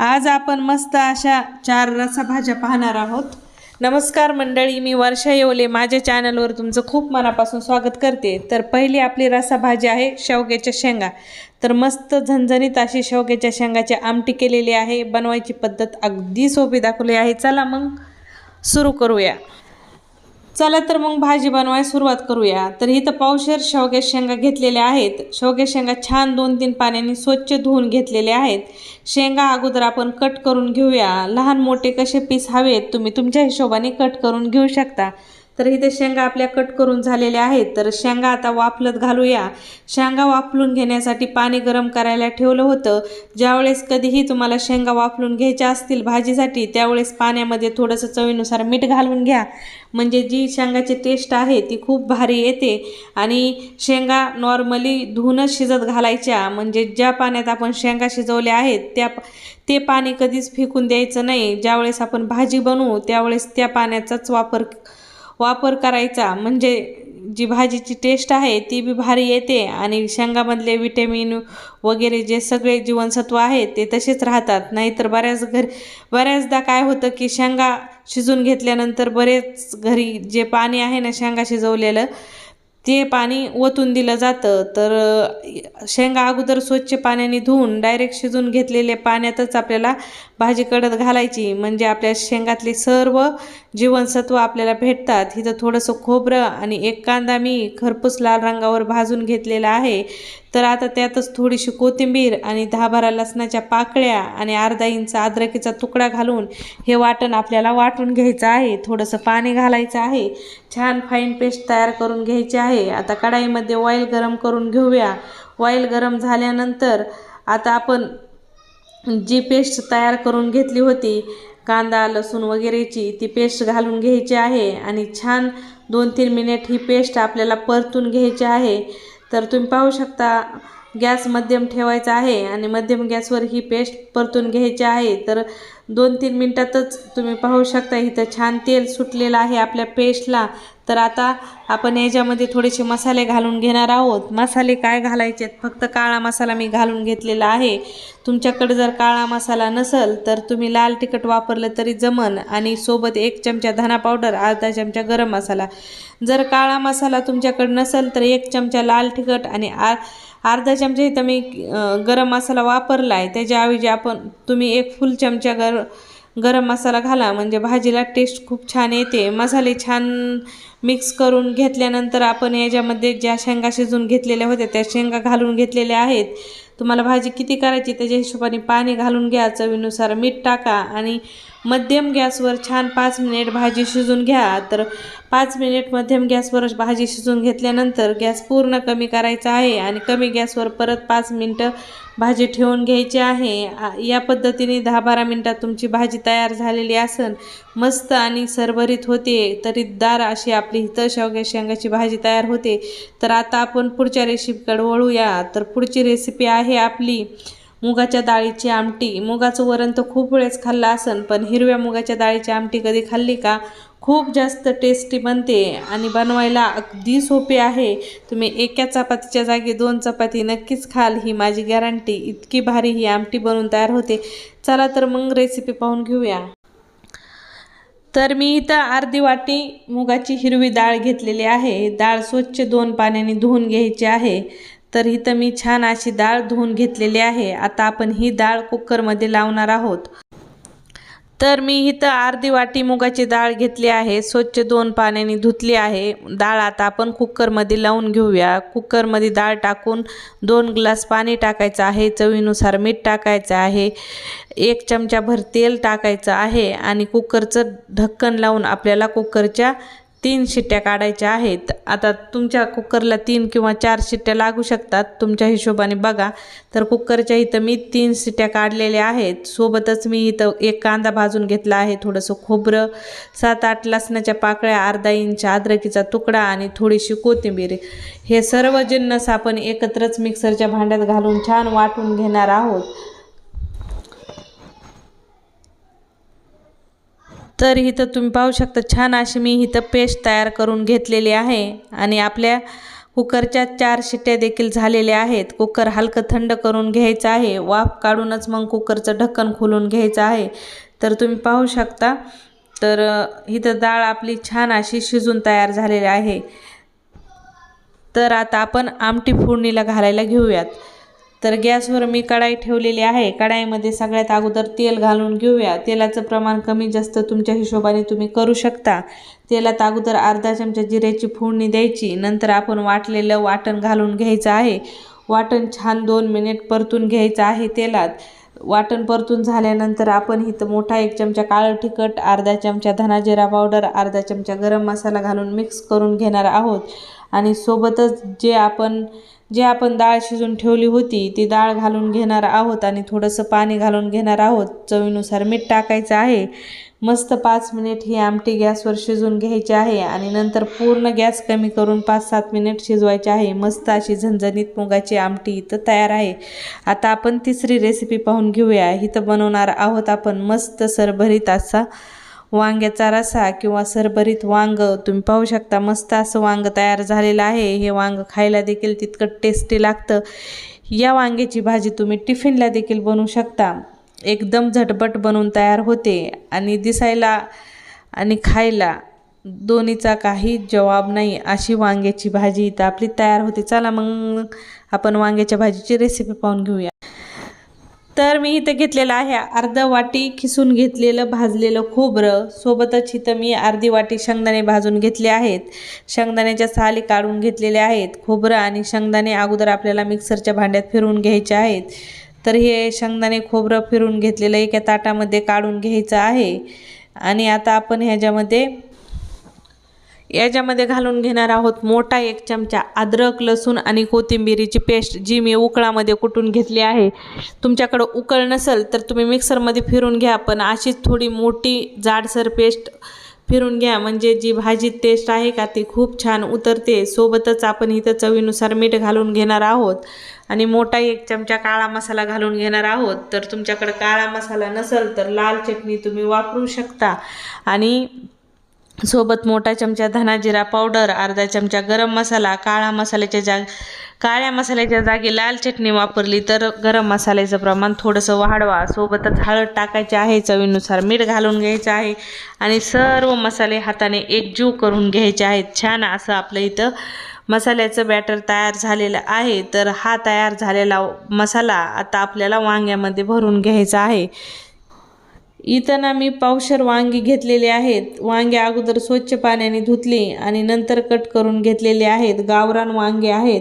आज आपण मस्त अशा चार रसाभाज्या पाहणार आहोत. नमस्कार मंडळी मी वर्षा येवले. माझ्या चॅनलवर तुमचं खूप मनापासून स्वागत करते. तर पहिली आपली रसाभाजी आहे शेवग्याच्या शेंगा. तर मस्त झणझणीत अशी शेवग्याच्या शेंगाची आमटी केलेली आहे. बनवायची पद्धत अगदी सोपी दाखवली आहे. चला मग सुरू करूया. चला तर मग भाजी बनवायला सुरुवात करूया. तर इथं पावशेर शेवग्या शेंगा घेतलेल्या आहेत. शेवग्या शेंगा छान दोन तीन पाण्याने स्वच्छ धुवून घेतलेल्या आहेत. शेंगा अगोदर आपण कट करून घेऊया. लहान मोठे कसे पीस हवेत तुम्ही तुमच्या हिशोबाने कट करून घेऊ शकता. तर इथे शेंगा आपल्या कट करून झालेल्या आहेत. तर शेंगा आता वाफलत घालूया. शेंगा वाफलून घेण्यासाठी पाणी गरम करायला ठेवलं होतं. ज्यावेळेस कधीही तुम्हाला शेंगा वाफलून घ्यायच्या असतील भाजीसाठी त्यावेळेस पाण्यामध्ये थोडंसं चवीनुसार मीठ घालून घ्या. म्हणजे जी शेंगाची टेस्ट आहे ती खूप भारी येते. आणि शेंगा नॉर्मली धुवूनच शिजत घालायच्या. म्हणजे ज्या पाण्यात आपण शेंगा शिजवल्या आहेत त्या ते पाणी कधीच फेकून द्यायचं नाही. ज्यावेळेस आपण भाजी बनवू त्यावेळेस त्या पाण्याचाच वापर वापर करायचा. म्हणजे जी भाजीची टेस्ट आहे ती बी भारी येते आणि शेंगामधले विटॅमिन वगैरे जे सगळे जीवनसत्व आहेत ते तसेच राहतात. नाहीतर बऱ्याच घर बऱ्याचदा काय होतं की शेंगा शिजून घेतल्यानंतर बरेच घरी जे पाणी आहे ना शेंगा शिजवलेलं ते पाणी ओतून दिलं जातं. तर शेंगा अगोदर स्वच्छ पाण्याने धुवून डायरेक्ट शिजून घेतलेल्या पाण्यातच आपल्याला भाजी कडत घालायची म्हणजे आपल्या शेंगातले सर्व जीवनसत्व आपल्याला भेटतात. इथं थोडंसं खोबरं आणि एक कांदा मी खरपूस लाल रंगावर भाजून घेतलेला आहे. तर आता त्यातच थोडीशी कोथिंबीर आणि दहा बारा लसणाच्या पाकळ्या आणि अर्धा इंच अद्रकीचा तुकडा घालून हे वाटण आपल्याला वाटून घ्यायचं आहे. थोडंसं पाणी घालायचं आहे. छान फाईन पेस्ट तयार करून घ्यायची आहे. आता कढाईमध्ये ऑइल गरम करून घेऊया. ऑइल गरम झाल्यानंतर आता आपण जी पेस्ट तयार करून घेतली होती कांदा लसूण वगैरेची ती पेस्ट घालून घ्यायची आहे आणि छान दोन तीन मिनिट ही पेस्ट आपल्याला परतून घ्यायची आहे. तर तुम्ही पाहू शकता गॅस मध्यम ठेवायचा आहे आणि मध्यम गॅसवर ही पेस्ट परतून घ्यायची आहे तर दोन तीन मिनटातच तुम्ही पाहू शकता इथं छान तेल सुटलेलं आहे आपल्या पेस्टला. तर आता आपण याच्यामध्ये थोडेसे मसाले घालून घेणार आहोत. मसाले काय घालायचे आहेत? फक्त काळा मसाला मी घालून घेतलेला आहे. तुमच्याकडे जर काळा मसाला नसेल तर तुम्ही लाल तिखट वापरलं तरी जमन आणि सोबत एक चमचा धना पावडर अर्धा चमचा गरम मसाला. जर काळा मसाला तुमच्याकडे नसेल तर एक चमचा लाल तिखट आणि आ अर्धा चमचा इथं मी गरम मसाला वापरला आहे त्याच्याऐवजी आपण तुम्ही एक फुल चमचा गर गरम मसाला घाला. म्हणजे भाजीला टेस्ट खूप छान येते. मसाले छान मिक्स करून घेतल्यानंतर आपण याच्यामध्ये ज्या शेंगा शिजून घेतलेल्या होत्या त्या शेंगा घालून घेतलेल्या आहेत. तुम्हाला भाजी किती करायची त्याच्या हिशोबाने पाणी घालून घ्या. चवीनुसार मीठ टाका आणि मध्यम गॅसवर छान पाच मिनिट भाजी शिजून घ्या. तर पाच मिनिट मध्यम गॅसवर भाजी शिजून घेतल्यानंतर गॅस पूर्ण कमी करायचा आहे आणि कमी गॅसवर परत पाच मिनटं भाजी ठेवून घ्यायची आहे. या पद्धतीने दहा बारा मिनटात तुमची भाजी तयार झालेली असन मस्त आणि सरभरीत होते तरीदार अशी आपली हित शेवग्या शेंगाची भाजी तयार होते. तर आता आपण पुढच्या रेसिपीकडे वळूया. तर पुढची रेसिपी आहे आपली मुगाच्या डाळीची आमटी. मुगाचं वरण तर खूप वेळेस खाल्लं असन पण हिरव्या मुगाच्या डाळीची आमटी कधी खाल्ली का? खूप जास्त टेस्टी बनते आणि बनवायला अगदी सोपी आहे. तुम्ही एका चपातीच्या जागी दोन चपाती नक्कीच खाल ही माझी गॅरंटी इतकी भारी ही आमटी बनवून तयार होते. चला तर मग रेसिपी पाहून घेऊया. तर मी इथं अर्धी वाटी मुगाची हिरवी डाळ घेतलेली आहे. डाळ स्वच्छ दोन पाण्याने धुवून घ्यायची आहे. तर इथं मी छान अशी डाळ धुवून घेतलेली आहे. आता आपण ही डाळ कुकरमध्ये लावणार आहोत. तर मी इथं अर्धी वाटी मुगाची डाळ घेतली आहे. स्वच्छ दोन पाण्याने धुतली आहे. डाळ आता आपण कुकरमध्ये लावून घेऊया. कुकरमध्ये डाळ टाकून दोन ग्लास पाणी टाकायचं आहे. चवीनुसार मीठ टाकायचं आहे. एक चमचाभर तेल टाकायचं आहे आणि कुकरचं ढक्कन लावून आपल्याला कुकरच्या तीन शिट्ट्या काढायच्या आहेत. आता तुमच्या कुकरला तीन किंवा चार शिट्ट्या लागू शकतात. तुमच्या हिशोबाने बघा. तर कुकरच्या इथं मी तीन शिट्ट्या काढलेल्या आहेत. सोबतच मी इथं एक कांदा भाजून घेतला आहे. थोडंसं खोबरं सात आठ लसणाच्या पाकळ्या अर्धा इंच अद्रकीचा तुकडा आणि थोडीशी कोथिंबीर. हे सर्व जिन्नस आपण एकत्रच मिक्सरच्या भांड्यात घालून छान वाटून घेणार आहोत. तर इथं तुम्ही पाहू शकता छान अशी मी इथं पेस्ट तयार करून घेतलेली आहे. आणि आपल्या कुकरच्या चार शिट्ट्या देखील झालेल्या आहेत. कुकर हलकं थंड करून घ्यायचं आहे. वाफ काढूनच मग कुकरचं ढक्कन खोलून घ्यायचं आहे. तर तुम्ही पाहू शकता. तर इथं डाळ आपली छान अशी शिजून तयार झालेली आहे. तर आता आपण आमटी फोडणीला घालायला घेऊयात. तर गॅसवर मी कढाई ठेवलेली आहे. कढाईमध्ये सगळ्यात अगोदर तेल घालून घेऊया. तेलाचं प्रमाण कमी जास्त तुमच्या हिशोबाने तुम्ही करू शकता. तेलात अगोदर अर्धा चमचा जिऱ्याची फोडणी द्यायची. नंतर आपण वाटलेलं वाटण घालून घ्यायचं आहे. वाटण छान दोन मिनिट परतून घ्यायचं आहे तेलात. वाटण परतून झाल्यानंतर आपण इथं मोठा एक चमचा काळं तिखट अर्धा चमचा धनाजिरा पावडर अर्धा चमचा गरम मसाला घालून मिक्स करून घेणार आहोत. आणि सोबतच जे आपण जे आपण डाळ शिजून ठेवली होती ती डाळ घालून घेणार आहोत आणि थोडंसं पाणी घालून घेणार आहोत. चवीनुसार मीठ टाकायचं आहे. मस्त पाच मिनिट ही आमटी गॅसवर शिजून घ्यायची आहे आणि नंतर पूर्ण गॅस कमी करून पाच सात मिनिट शिजवायची आहे. मस्त अशी झणझणीत मुगाची आमटी इथं तयार आहे. आता आपण तिसरी रेसिपी पाहून घेऊया. इथं बनवणार आहोत आपण मस्त सरभरीत असा वांग्याचा रसा किंवा सरभरीत वांग तुम्ही पाहू शकता. मस्त असं वांग तयार झालेलं आहे. हे वांग खायला देखील तितकं टेस्टी लागतं. या वांग्याची भाजी तुम्ही टिफिनला देखील बनवू शकता. एकदम झटपट बनवून तयार होते. आणि दिसायला आणि खायला दोन्हीचा काही जवाब नाही. अशी वांग्याची भाजी इथं आपली तयार होते. चला मग आपण वांग्याच्या भाजीची रेसिपी पाहून घेऊया. तर मी इथं घेतलेलं आहे अर्ध वाटी खिसून घेतलेलं भाजलेलं खोबरं. सोबतच इथं मी अर्धी वाटी शेंगदाणे भाजून घेतले आहेत. शेंगदाण्याच्या साली काढून घेतलेल्या आहेत. खोबरं आणि शेंगदाणे अगोदर आपल्याला मिक्सरच्या भांड्यात फिरवून घ्यायचे आहेत. तर हे शेंगदाणे खोबरं फिरून घेतलेलं एका ताटामध्ये काढून घ्यायचं आहे. आणि आता आपण ह्याच्यामध्ये याच्यामध्ये घालून घेणार आहोत मोठा एक चमचा अद्रक लसूण आणि कोथिंबिरीची पेस्ट जी मी उकळामध्ये कुटून घेतली आहे. तुमच्याकडं उकळ नसेल तर तुम्ही मिक्सरमध्ये फिरून घ्या पण अशीच थोडी मोठी जाडसर पेस्ट फिरून घ्या. म्हणजे जी भाजी टेस्ट आहे का ती खूप छान उतरते. सोबतच आपण इथं चवीनुसार मीठ घालून घेणार आहोत. आणि मोठा एक चमचा काळा मसाला घालून घेणार आहोत. तर तुमच्याकडं काळा मसाला नसेल तर लाल चटणी तुम्ही वापरू शकता. आणि सोबत मोठा चमचा धना जिरा पावडर अर्धा चमचा गरम मसाला काळा मसाल्याच्या जाग काळ्या मसाल्याच्या जागी लाल चटणी वापरली तर गरम मसाल्याचं प्रमाण थोडंसं वाढवा. सोबतच हळद टाकायची आहे चवीनुसार मीठ घालून घ्यायचं आहे आणि सर्व मसाले हाताने एकजीव करून घ्यायचे आहेत. छान असं आपलं इथं मसाल्याचं बॅटर तयार झालेलं आहे. तर हा तयार झालेला मसाला आता आपल्याला वांग्यामध्ये भरून घ्यायचा आहे. इथं ना मी पावशर वांगी घेतलेली आहेत. वांगे अगोदर स्वच्छ पाण्याने धुतली आणि नंतर कट करून घेतलेले आहेत. गावरान वांगे आहेत.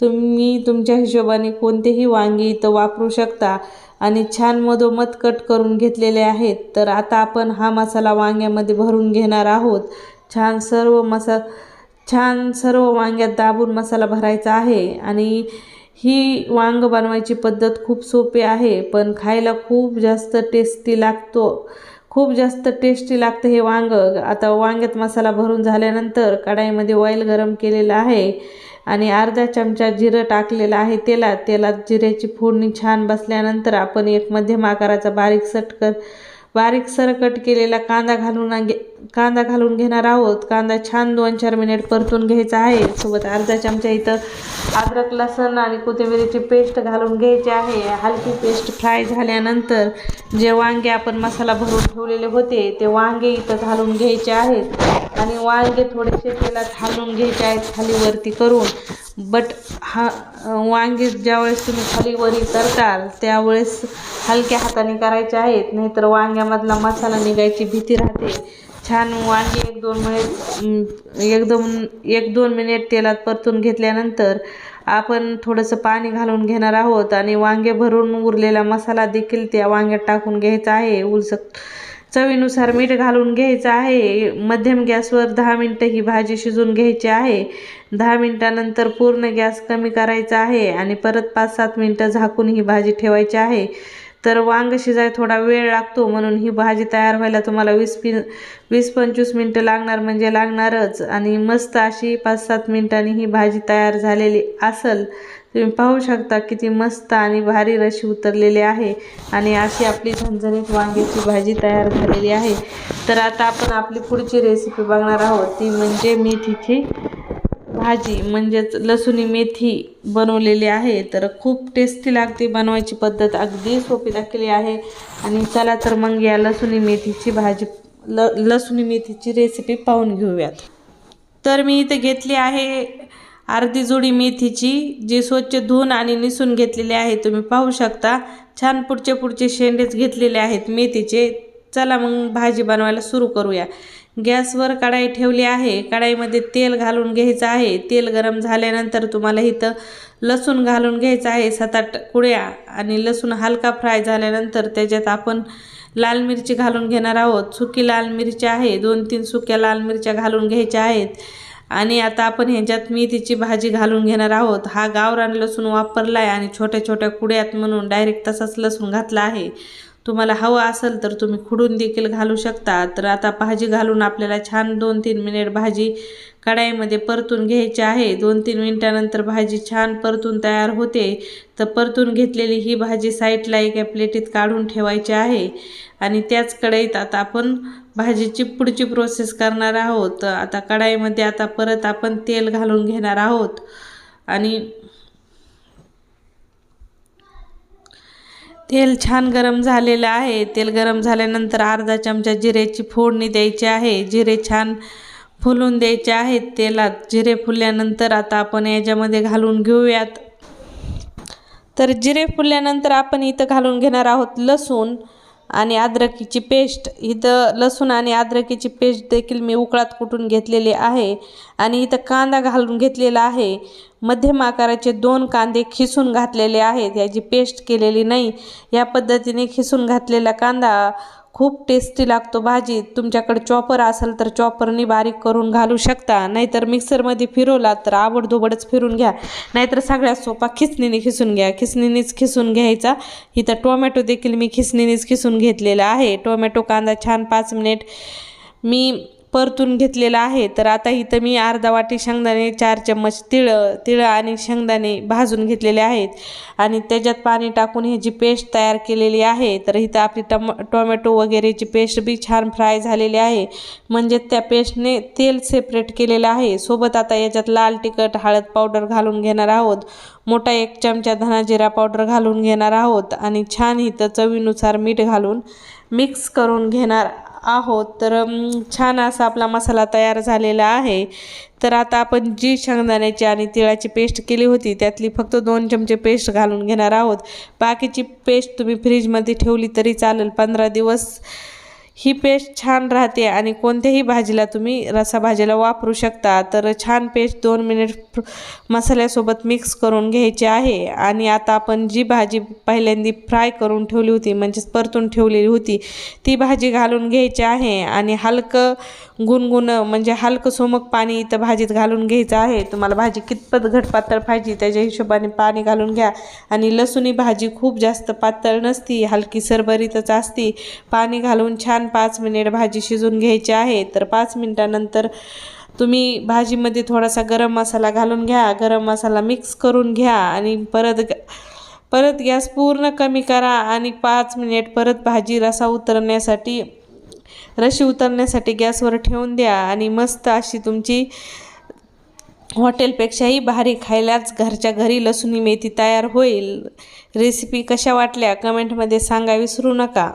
तुम्ही तुमच्या हिशोबाने कोणतेही वांगी इथं वापरू शकता आणि छान मधोमध कट करून घेतलेले आहेत. तर आता आपण हा मसाला वांग्यामध्ये भरून घेणार आहोत. छान सर्व मसा छान सर्व वांग्यात दाबून मसाला भरायचा आहे आणि ही वांग बनवायची पद्धत खूप सोपी आहे पण खायला खूप जास्त टेस्टी लागतो. खूप जास्त टेस्टी लागतं हे वांग. आता वांग्यात मसाला भरून झाल्यानंतर कढाईमध्ये ऑइल गरम केलेलं आहे आणि अर्धा चमचा जिरं टाकलेलं आहे तेलात. तेलात जिऱ्याची फोडणी छान बसल्यानंतर आपण एक मध्यम आकाराचा बारीक सटकर बारीक सरकट केलेला कांदा घालून कांदा घालून घेणार आहोत. कांदा छान दोन चार मिनिट परतून घ्यायचा आहे. सोबत अर्धा चमचा इथं अद्रक लसण आणि कोथिंबिरीची पेस्ट घालून घ्यायची आहे. हलकी पेस्ट फ्राय झाल्यानंतर जे वांगे आपण मसाला भरून ठेवलेले होते ते वांगे इथं घालून घ्यायचे आहेत. आणि वांगे थोडेसे तेलात हालून घ्यायचे आहेत खालीवरती करून. बट हा वांगे ज्यावेळेस तुम्ही खाली वरी करताल त्यावेळेस हलक्या हाताने करायचे आहेत. नाहीतर वांग्यामधला मसाला निघायची भीती राहते. छान वांगे एक दोन मिनिट एकदम एक दोन मिनिट तेलात परतून घेतल्यानंतर आपण थोडंसं पाणी घालून घेणार आहोत आणि वांगे भरून उरलेला मसाला देखील त्या वांग्यात टाकून घ्यायचा आहे. उलस चवीनुसार मीठ घालून घ्यायचं आहे. मध्यम गॅसवर दहा मिनटं ही भाजी शिजून घ्यायची आहे. दहा मिनटानंतर पूर्ण गॅस कमी करायचा आहे आणि परत पाच सात मिनटं झाकून ही भाजी ठेवायची आहे. तर वांग शिजाय थोडा वेळ लागतो म्हणून ही भाजी तयार व्हायला तुम्हाला वीस पि वीस पंचवीस मिनटं लागणार म्हणजे लागणारच. आणि मस्त अशी पाच सात मिनटांनी ही भाजी तयार झालेली असल तुम्ही पाहू शकता किती मस्त आणि भारी रशी उतरलेली आहे. आणि अशी आपली झणझणीत वांग्याची भाजी तयार झालेली आहे. तर आता आपण आपली पुढची रेसिपी बघणार आहोत. ती म्हणजे मेथीची भाजी म्हणजेच लसुणी मेथी बनवलेली आहे. तर खूप टेस्टी लागते बनवायची पद्धत. अगदी सोपी दाखवली आहे. आणि चला तर मग या लसुणी मेथीची भाजी ल लसुणी मेथीची रेसिपी पाहून घेऊयात. तर मी इथे घेतली आहे अर्धी जोडी मेथीची जी स्वच्छ धुवून आणि निसून घेतलेली आहे. तुम्ही पाहू शकता. छान पुढचे पुढचे शेंडेच घेतलेले आहेत मेथीचे. चला मग भाजी बनवायला सुरू करूया. गॅसवर कढाई ठेवली आहे. कढाईमध्ये तेल घालून घ्यायचं आहे. तेल गरम झाल्यानंतर तुम्हाला इथं लसूण घालून घ्यायचं आहे. सात आठ कुड्या आणि लसूण हलका फ्राय झाल्यानंतर त्याच्यात आपण लाल मिरची घालून घेणार आहोत. सुकी लाल मिरची आहे. दोन तीन सुक्या लाल मिरच्या घालून घ्यायच्या आहेत. आणि आता आपण ह्याच्यात मेथीची भाजी घालून घेणार आहोत. हा गावरान लसूण वापरला आहे आणि छोट्या छोट्या कुड्यात म्हणून डायरेक्ट तसाच लसूण घातला आहे. तुम्हाला हवं असेल तर तुम्ही खुडून देखील घालू शकता. तर आता भाजी घालून आपल्याला छान दोन तीन मिनिट भाजी कढाईमध्ये परतून घ्यायची आहे. दोन तीन मिनटानंतर भाजी छान परतून तयार होते. तर परतून घेतलेली ही भाजी साईडला एका प्लेटीत काढून ठेवायची आहे. आणि त्याच कढईत आता आपण भाजीची पुढची प्रोसेस करणार आहोत. आता कढाईमध्ये आता परत आपण तेल घालून घेणार आहोत. आणि तेल छान गरम झालेलं आहे. तेल गरम झाल्यानंतर अर्धा चमचा जिऱ्याची फोडणी द्यायची आहे. जिरे छान फुलून द्यायचे आहेत. तेलात जिरे फुलल्यानंतर आता आपण याच्यामध्ये घालून घेऊयात. तर जिरे फुलल्यानंतर आपण इथं घालून घेणार आहोत लसूण. आणि अद्रकीची पेस्ट. इथं लसूण आणि अद्रकीची पेस्ट देखील मी उकळात कुटून घेतलेली आहे. आणि इथं कांदा घालून घेतलेला आहे. मध्यम आकाराचे दोन कांदे खिसून घातलेले आहेत. याची पेस्ट केलेली नाही. या पद्धतीने खिसून घातलेला कांदा खूप टेस्टी लागतो भाजी. तुमच्याकडे चॉपर असेल तर चॉपरनी बारीक करून घालू शकता. नाहीतर मिक्सरमध्ये फिरवला तर आवडधोबडच फिरून घ्या. नाहीतर सगळ्यात सोपा खिसणीने खिसून घ्या. खिसणीनेच खिसून घ्यायचा. इथं टोमॅटो देखील मी खिसणीनेच खिसून घेतलेला आहे. टोमॅटो कांदा छान पाच मिनिट मी परतून घेतलेला आहे. तर आता इथं मी अर्धा वाटी शेंगदाणे चार चम्मच तिळं तिळं आणि शेंगदाणे भाजून घेतलेले आहेत. आणि त्याच्यात पाणी टाकून ह्याची पेस्ट तयार केलेली आहे तर इथं आपली टम टोमॅटो वगैरेची पेस्ट बी छान फ्राय झालेली आहे. म्हणजे त्या पेस्टने तेल सेपरेट केलेलं आहे. सोबत आता याच्यात लाल तिखट हळद पावडर घालून घेणार आहोत. मोठा एक चमचा धनाजिरा पावडर घालून घेणार आहोत. आणि छान इथं चवीनुसार मीठ घालून मिक्स करून घेणार आहोत. तर छान असा आपला मसाला तयार झालेला आहे. तर आता आपण जी शेंगदाण्याची आणि तिळाची पेस्ट केली होती त्यातली फक्त दोन चमचे पेस्ट घालून घेणार आहोत. बाकीची पेस्ट तुम्ही फ्रीजमध्ये ठेवली तरी चालेल. पंधरा दिवस ही पेस्ट छान राहते आणि कोणत्याही भाजीला तुम्ही रसा भाजीला वापरू शकता. तर छान पेस्ट दोन मिनिट मसाल्यासोबत मिक्स करून घ्यायची आहे. आणि आता आपण जी भाजी पहिल्यांदी फ्राय करून ठेवली होती म्हणजेच परतून ठेवलेली होती ती भाजी घालून घ्यायची आहे. आणि हलकं गुणगुण म्हणजे हलकं सोमक पाणी इथं भाजीत घालून घ्यायचं आहे. तुम्हाला भाजी कितपत घट पातळ पाहिजे त्याच्या हिशोबाने पाणी घालून घ्या. आणि लसूणी भाजी खूप जास्त पातळ नसती हलकी सरबरीतच असती. पाणी घालून छान पाच मिनिट भाजी शिजून घ्यायची आहे तर पाच मिनिटानंतर तुम्ही भाजीमध्ये थोडासा गरम मसाला घालून घ्या गरम मसाला मिक्स करून घ्या आणि परत ग- परत गॅस पूर्ण कमी करा आणि पाच मिनिट परत भाजी रसा उतरण्यासाठी रशी उतरण्यासाठी गॅसवर ठेवून द्या आणि मस्त अशी तुमची हॉटेलपेक्षाही भारी खायलाच घरच्या घरी लसुणी मेथी तयार होईल. रेसिपी कशा वाटल्या कमेंटमध्ये सांगा विसरू नका.